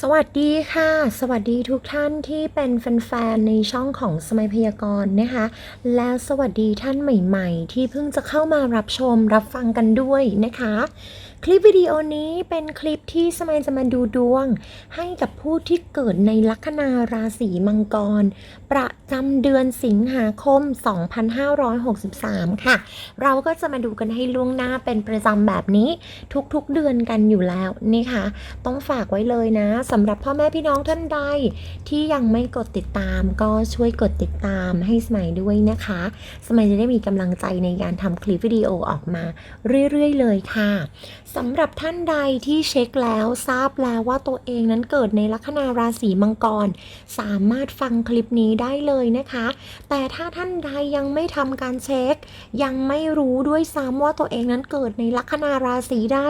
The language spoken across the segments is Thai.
สวัสดีค่ะ สวัสดีทุกท่านที่เป็นแฟนๆในช่องของสมัยพยากรณ์นะคะ และสวัสดีท่านใหม่ ๆ ที่เพิ่งจะเข้ามารับชมรับฟังกันด้วยนะคะ คลิปวิดีโอนี้เป็นคลิปที่สมัยจะมาดูดวง ให้กับผู้ที่เกิดในลัคนาราศีมังกร ประจำเดือนสิงหาคม 2563 ค่ะ เราก็จะมาดูกันให้ล่วงหน้าเป็นประจำแบบนี้ทุกๆเดือนกันอยู่แล้วนะคะ ต้องฝากไว้เลยนะสำหรับพ่อแม่พี่น้องท่านใด ที่ยังไม่กดติดตามก็ช่วยกดติดตามให้สมัยด้วยนะคะ สมัยจะได้มีกำลังใจในการทำคลิปวิดีโอออกมาเรื่อยๆ เลยค่ะสำหรับท่านใดที่เช็คแล้วทราบแล้วว่าตัวเองนั้นเกิดในลัคนาราศีมังกร สามารถฟังคลิปนี้ได้เลยนะคะ แต่ถ้าท่านใดยังไม่ทำการเช็ค ยังไม่รู้ด้วยซ้ำว่าตัวเองนั้นเกิดในลัคนาราศีใด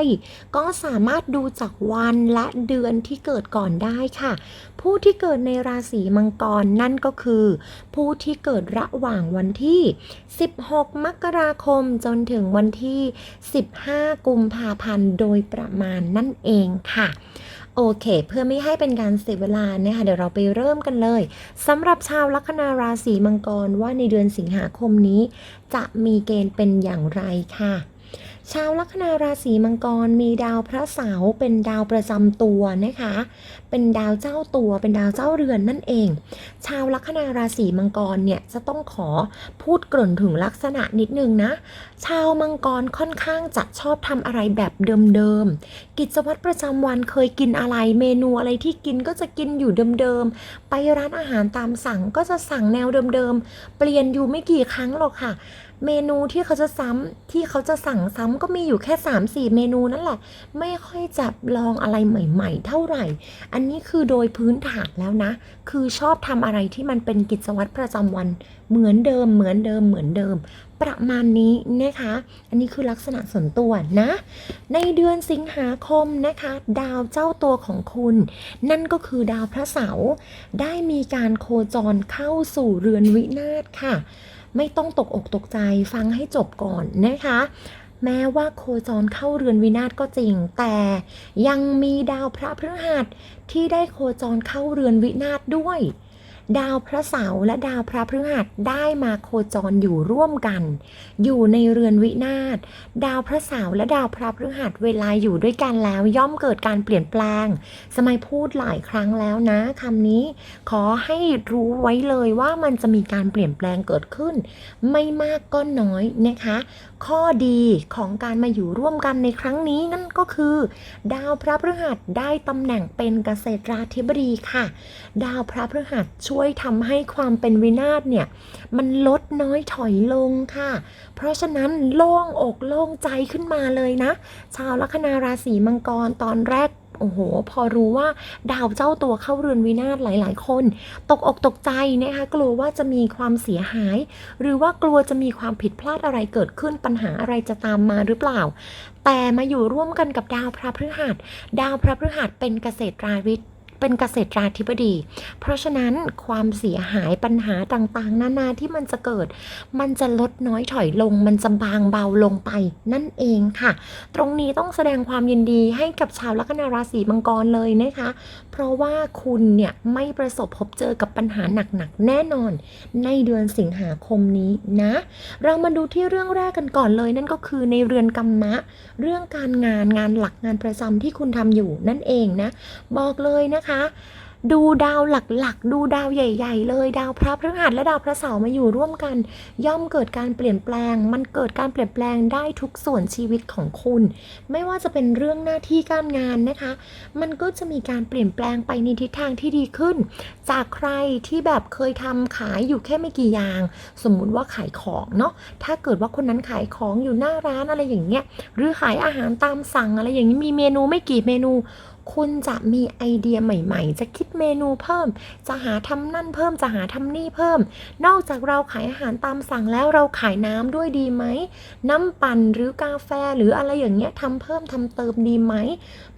ก็สามารถดูจากวันและเดือนที่เกิดก่อนได้ค่ะ ผู้ที่เกิดในราศีมังกรนั่นก็คือ ผู้ที่เกิดระหว่างวันที่ 16 มกราคมจนถึงวันที่ 15 กุมภาพันธ์โดยประมาณนั่นเองค่ะโอเค เพื่อไม่ให้เป็นการเสียเวลานะคะเดี๋ยวเราไปเริ่มกันเลยสำหรับชาวลัคนาราศีมังกรว่าในเดือนสิงหาคมนี้ จะมีเกณฑ์เป็นอย่างไรค่ะ ชาวลัคนาราศีมังกรมีดาวพระเสาร์เป็นดาวประจำตัวนะคะ เป็นดาวเจ้าตัว เป็นดาวเจ้าเรือนนั่นเอง ชาวลัคนาราศีมังกรเนี่ยจะต้องขอพูดกริ่นถึงลักษณะนิดนึงนะ ชาวมังกรค่อนข้างจะชอบทำอะไรแบบเดิมๆ กิจวัตรประจำวันเคยกินอะไร เมนูอะไรที่กินก็จะกินอยู่เดิมๆ ไปร้านอาหารตามสั่งก็จะสั่งแนวเดิมๆ เปลี่ยนอยู่ไม่กี่ครั้งหรอกค่ะ เมนูที่เขาจะซ้ำที่เขาจะสั่งซ้ำก็มีอยู่แค่3-4 เมนูนั่นแหละ ไม่ค่อยจะลองอะไรใหม่ ๆ เท่าไหร่ อันนี้คือโดยพื้นฐานแล้วนะ คือชอบทำอะไรที่มันเป็นกิจวัตรประจำวันเหมือนเดิม เหมือนเดิมเหมือนเดิม ประมาณนี้นะคะ อันนี้คือลักษณะส่วนตัวนะ ในเดือนสิงหาคมนะคะ ดาวเจ้าตัวของคุณ นั่นก็คือดาวพระเสาร์ได้มีการโคจรเข้าสู่เรือนวินาศค่ะ ไม่ต้องตกอกตกใจฟังให้จบก่อนนะคะ แม้ว่าโคจรเข้าเรือนวินาศก็จริง แต่ยังมีดาวพระพฤหัสที่ได้โคจรเข้าเรือนวินาศด้วย ดาวพระเสาร์และดาวพระพฤหัสได้มาโคจรอยู่ร่วมกัน อยู่ในเรือนวินาศดาวพระเสาร์และดาวพระพฤหัสเวลาอยู่ด้วยกันแล้วย่อมเกิดการเปลี่ยนแปลง สมัยพูดหลายครั้งแล้วนะคำนี้ ขอให้รู้ไว้เลยว่ามันจะมีการเปลี่ยนแปลงเกิดขึ้น ไม่มากก็น้อยนะคะ ข้อดีของการมาอยู่ร่วมกันในครั้งนี้นั่นก็คือ ดาวพระพฤหัสได้ตำแหน่งเป็นเกษตราธิบดีค่ะ ดาวพระพฤหัสช่วย่วยทำให้ความเป็นวินาศเนี่ย มันลดน้อยถอยลงค่ะ เพราะฉะนั้นโล่งอกโล่งใจขึ้นมาเลยนะ ชาวลัคนาราศีมังกรตอนแรกโอ้โห พอรู้ว่าดาวเจ้าตัวเข้าเรือนวินาศหลาย ๆ คน ตกอกตกใจนะคะ กลัวว่าจะมีความเสียหาย หรือว่ากลัวจะมีความผิดพลาดอะไรเกิดขึ้นปัญหาอะไรจะตามมาหรือเปล่า แต่มาอยู่ร่วมกันกับดาวพระพฤหัส ดาวพระพฤหัสเป็นเกษตราวิทย์ เป็นเกษตราธิบดี เพราะฉะนั้นความเสียหายปัญหาต่างๆ นานาที่มันจะเกิด มันจะลดน้อยถอยลง มันจะบางเบาลงไปนั่นเองค่ะ ตรงนี้ต้องแสดงความยินดีให้กับชาวลัคนาราศีมังกรเลยนะคะ เพราะว่าคุณเนี่ยไม่ประสบพบเจอกับปัญหาหนักๆแน่นอน ในเดือนสิงหาคมนี้นะ เรามาดูที่เรื่องแรกกันก่อนเลย นั่นก็คือในเรือนกรรมะ เรื่องการงานงานหลักงานประจำที่คุณทำอยู่นั่นเองนะ บอกเลยนะคะดูดาวหลักๆ ดูดาวใหญ่ ๆ เลย ดาวพระพฤหัสและดาวพระเสาร์มาอยู่ร่วมกัน ย่อมเกิดการเปลี่ยนแปลง มันเกิดการเปลี่ยนแปลงได้ทุกส่วนชีวิตของคุณ ไม่ว่าจะเป็นเรื่องหน้าที่การงานนะคะ มันก็จะมีการเปลี่ยนแปลงไปในทิศทางที่ดีขึ้น จากใครที่แบบเคยทำขายอยู่แค่ไม่กี่อย่าง สมมุติว่าขายของเนาะถ้าเกิดว่าคนนั้นขายของอยู่หน้าร้านอะไรอย่างเงี้ยหรือขายอาหารตามสั่งอะไรอย่างนี้มีเมนูไม่กี่เมนู คุณจะมีไอเดียใหม่ ๆ จะคิดเมนูเพิ่ม จะหาทำนั่นเพิ่ม จะหาทำนี่เพิ่ม นอกจากเราขายอาหารตามสั่งแล้วเราขายน้ำด้วยดีไหม น้ำปั่นหรือกาแฟหรืออะไรอย่างเงี้ยทำเพิ่มทำเติมดีไหม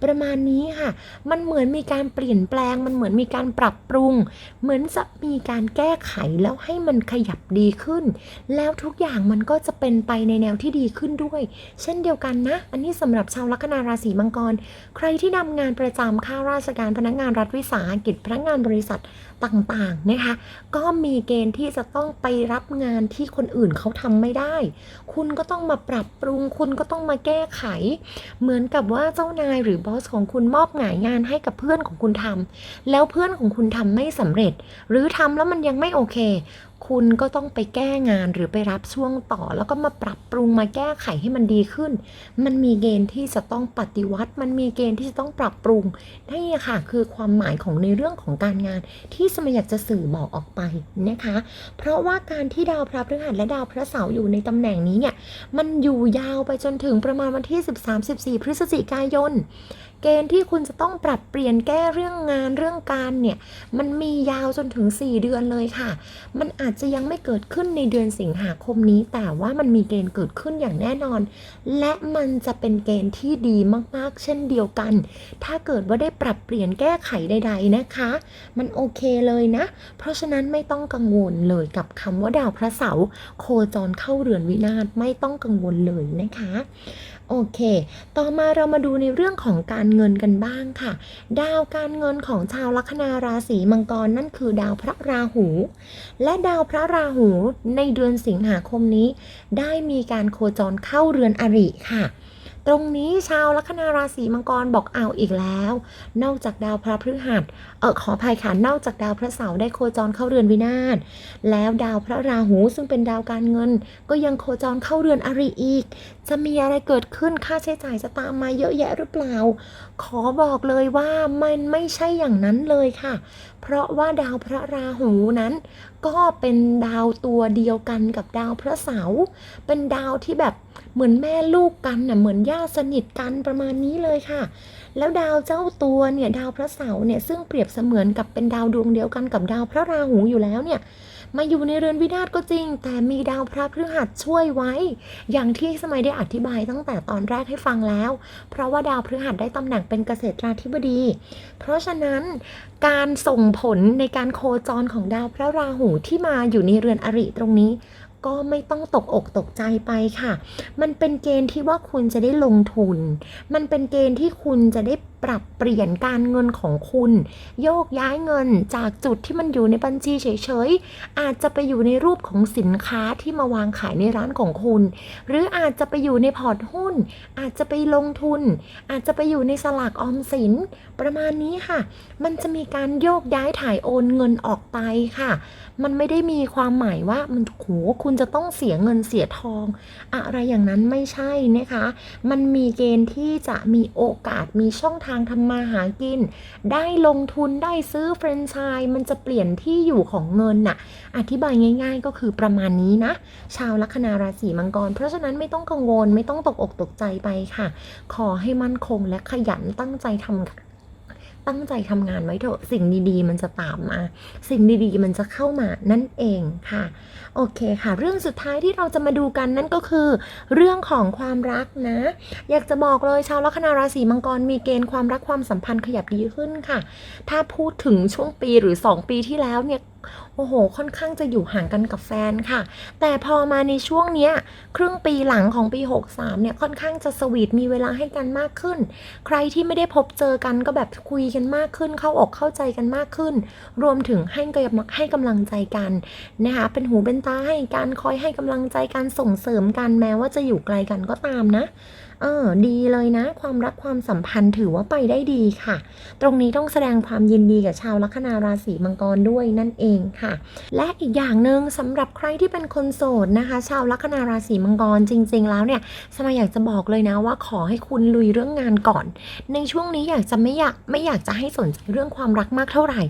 ประมาณนี้ค่ะ มันเหมือนมีการเปลี่ยนแปลง มันเหมือนมีการปรับปรุง เหมือนจะมีการแก้ไขแล้วให้มันขยับดีขึ้น แล้วทุกอย่างมันก็จะเป็นไปในแนวที่ดีขึ้นด้วย เช่นเดียวกันนะ อันนี้สำหรับชาวลัคนาราศีมังกร ใครที่ทำงานประจำข้าราชการพนักงานรัฐวิสาหกิจพนักงานบริษัทต่างๆนะคะก็มีเกณฑ์ที่จะต้องไปรับงานที่คนอื่นเขาทำไม่ได้ คุณก็ต้องมาปรับปรุง คุณก็ต้องมาแก้ไข เหมือนกับว่าเจ้านายหรือบอสของคุณมอบหมายงานให้กับเพื่อนของคุณทำแล้วเพื่อนของคุณทำไม่สำเร็จ หรือทำแล้วมันยังไม่โอเค คุณก็ต้องไปแก้งานหรือไปรับช่วงต่อ แล้วก็มาปรับปรุงมาแก้ไขให้มันดีขึ้น มันมีเกณฑ์ที่จะต้องปฏิวัติ มันมีเกณฑ์ที่จะต้องปรับปรุงนี่ค่ะคือความหมายของในเรื่องของการงาน ที่สมัยอยากจะสื่อบอกออกไปนะคะ เพราะว่าการที่ดาวพระพฤหัสและดาวพระเสาร์อยู่ในตำแหน่งนี้เนี่ยมันอยู่ยาวไปจนถึงประมาณวันที่ 13-14 พฤศจิกายน เกณฑ์ที่คุณจะต้องปรับเปลี่ยนแก้เรื่องงานเรื่องการเนี่ยมันมียาวจนถึง 4 เดือนเลยค่ะ มันอาจจะยังไม่เกิดขึ้นในเดือนสิงหาคมนี้ แต่ว่ามันมีเกณฑ์เกิดขึ้นอย่างแน่นอน และมันจะเป็นเกณฑ์ที่ดีมากๆ เช่นเดียวกัน ถ้าเกิดว่าได้ปรับเปลี่ยนแก้ไขใด ๆนะคะ มันโอเคเลยนะ เพราะฉะนั้นไม่ต้องกังวลเลยกับคำว่าดาวพระเสาร์โคจรเข้าเรือนวินาศไม่ต้องกังวลเลยนะคะ โอเค ต่อมาเรามาดูในเรื่องของการเงินกันบ้างค่ะ ดาวการเงินของชาวลัคนาราศีมังกรนั่นคือดาวพระราหู และดาวพระราหูในเดือนสิงหาคมนี้ ได้มีการโคจรเข้าเรือนอริค่ะ ตรงนี้ชาวลัคนาราศีมังกรบอกเอาอีกแล้ว นอกจากดาวพระพฤหัสเออขออภัยค่ะนอกจากดาวพระเสาร์ได้โคจรเข้าเรือนวินาศแล้วดาวพระราหูซึ่งเป็นดาวการเงิน ก็ยังโคจรเข้าเรือนอริอีก จะมีอะไรเกิดขึ้นค่าใช้จ่ายจะตามมาเยอะแยะหรือเปล่า ขอบอกเลยว่ามันไม่ใช่อย่างนั้นเลยค่ะ เพราะว่าดาวพระราหูนั้น ก็เป็นดาวตัวเดียวกันกับดาวพระเสาร์เป็นดาวที่แบบ เหมือนแม่ลูกกันน่ะเหมือนญาติสนิทกันประมาณนี้เลยค่ะ แล้วดาวเจ้าตัวเนี่ยดาวพระเสาร์เนี่ยซึ่งเปรียบเสมือนกับเป็นดาวดวงเดียวกันกับดาวพระราหูอยู่แล้วเนี่ยมาอยู่ในเรือนวินาศก็จริง แต่มีดาวพระพฤหัสช่วยไว้ อย่างที่สมัยได้อธิบายตั้งแต่ตอนแรกให้ฟังแล้ว เพราะว่าดาวพฤหัสได้ตำแหน่งเป็นเกษตราธิบดี เพราะฉะนั้นการส่งผลในการโคจรของดาวพระราหูที่มาอยู่ในเรือนอริตรงนี้ ก็ไม่ต้องตกอกตกใจไปค่ะ มันเป็นเกณฑ์ที่ว่าคุณจะได้ลงทุน มันเป็นเกณฑ์ที่คุณจะได้ปรับเปลี่ยนการเงินของคุณ โยกย้ายเงินจากจุดที่มันอยู่ในบัญชีเฉยๆ อาจจะไปอยู่ในรูปของสินค้าที่มาวางขายในร้านของคุณ หรืออาจจะไปอยู่ในพอร์ตหุ้น อาจจะไปลงทุน อาจจะไปอยู่ในสลากออมสิน ประมาณนี้ค่ะ มันจะมีการโยกย้ายถ่ายโอนเงินออกไปค่ะ มันไม่ได้มีความหมายว่ามันโหคุณจะต้องเสียเงินเสียทอง อะไรอย่างนั้นไม่ใช่นะคะ มันมีเกณฑ์ที่จะมีโอกาสมีช่องทางทำมาหากิน ได้ลงทุนได้ซื้อแฟรนไชส์มันจะเปลี่ยนที่อยู่ของเงินน่ะ อธิบายง่าย ๆ ก็คือประมาณนี้นะ ชาวลัคนาราศีมังกร เพราะฉะนั้นไม่ต้องกังวลไม่ต้องตกอกตกใจไปค่ะ ขอให้มั่นคงและขยันตั้งใจทำ ตั้งใจทำงานไว้เถอะสิ่งดีๆ มันจะตามมา สิ่งดีๆ มันจะเข้ามานั่นเองค่ะ โอเคค่ะ เรื่องสุดท้ายที่เราจะมาดูกันนั่นก็คือ เรื่องของความรักนะ อยากจะบอกเลยชาวลัคนาราศีมังกรมีเกณฑ์ความรักความสัมพันธ์ขยับดีขึ้นค่ะ ถ้าพูดถึงช่วงปีหรือ 2 ปีที่แล้วเนี่ย โอ้โห ค่อนข้างจะอยู่ห่างกันกับแฟนค่ะ แต่พอมาในช่วงเนี้ย ครึ่งปีหลังของปี 63 เนี่ย ค่อนข้างจะสวีทมีเวลาให้กันมากขึ้น ใครที่ไม่ได้พบเจอกันก็แบบคุยกันมากขึ้น เข้าอกเข้าใจกันมากขึ้น รวมถึงให้กำลังให้กำลังใจกันนะคะ เป็นหูเป็นตาให้กันคอยให้กำลังใจกันส่งเสริมกันแม้ว่าจะอยู่ไกลกันก็ตามนะเออดีเลยนะ ความรักความสัมพันธ์ถือว่าไปได้ดีค่ะ ตรงนี้ต้องแสดงความยินดีกับชาวลัคนาราศีมังกรด้วยนั่นเองค่ะ และอีกอย่างหนึ่งสำหรับใครที่เป็นคนโสดนะคะ ชาวลัคนาราศีมังกรจริง ๆ แล้วเนี่ยสมัยอยากจะบอกเลยนะว่าขอให้คุณลุยเรื่องงานก่อน ในช่วงนี้อยากจะไม่อยากไม่อยากจะให้สนใจเรื่องความรักมากเท่าไหร่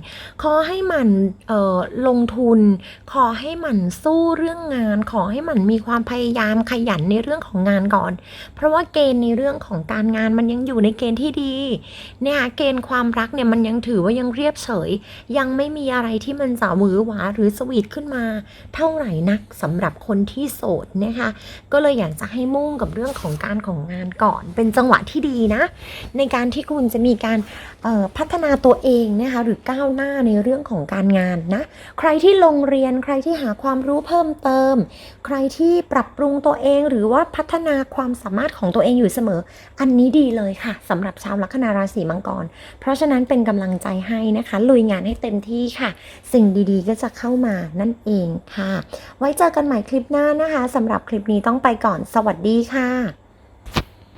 ขอให้มันลงทุน ขอให้มันสู้เรื่องงาน ขอให้มันมีความพยายามขยันในเรื่องของงานก่อน เพราะว่าเกณฑ์ในเรื่องของการงานมันยังอยู่ในเกณฑ์ที่ดีเนี่ยเกณฑ์ความรักเนี่ยมันยังถือว่ายังเรียบเฉย ยังไม่มีอะไรที่มันจะจะหวือหวาหรือสวีทขึ้นมา เท่าไหร่นักสำหรับคนที่โสดนะคะก็เลยอยากจะให้มุ่งกับเรื่องของการของงานก่อน เป็นจังหวะที่ดีนะ ในการที่คุณจะมีการออพัฒนาตัวเองนะคะหรือก้าวหน้าในเรื่องของการงานนะ ใครที่ลงเรียนใครที่หาความรู้เพิ่มเติม ใครที่ปรับปรุงตัวเองหรือว่าพัฒนาความสามารถของตัวเองอยู่เสมอ อันนี้ดีเลยค่ะสำหรับชาวลัคนาราศีมังกร เพราะฉะนั้นเป็นกำลังใจให้นะคะลุยงานให้เต็มที่ค่ะ สิ่งดีๆ ก็จะเข้ามานั่นเองค่ะ ไว้เจอกันใหม่คลิปหน้านะคะสำหรับคลิปนี้ต้องไปก่อนสวัสดีค่ะ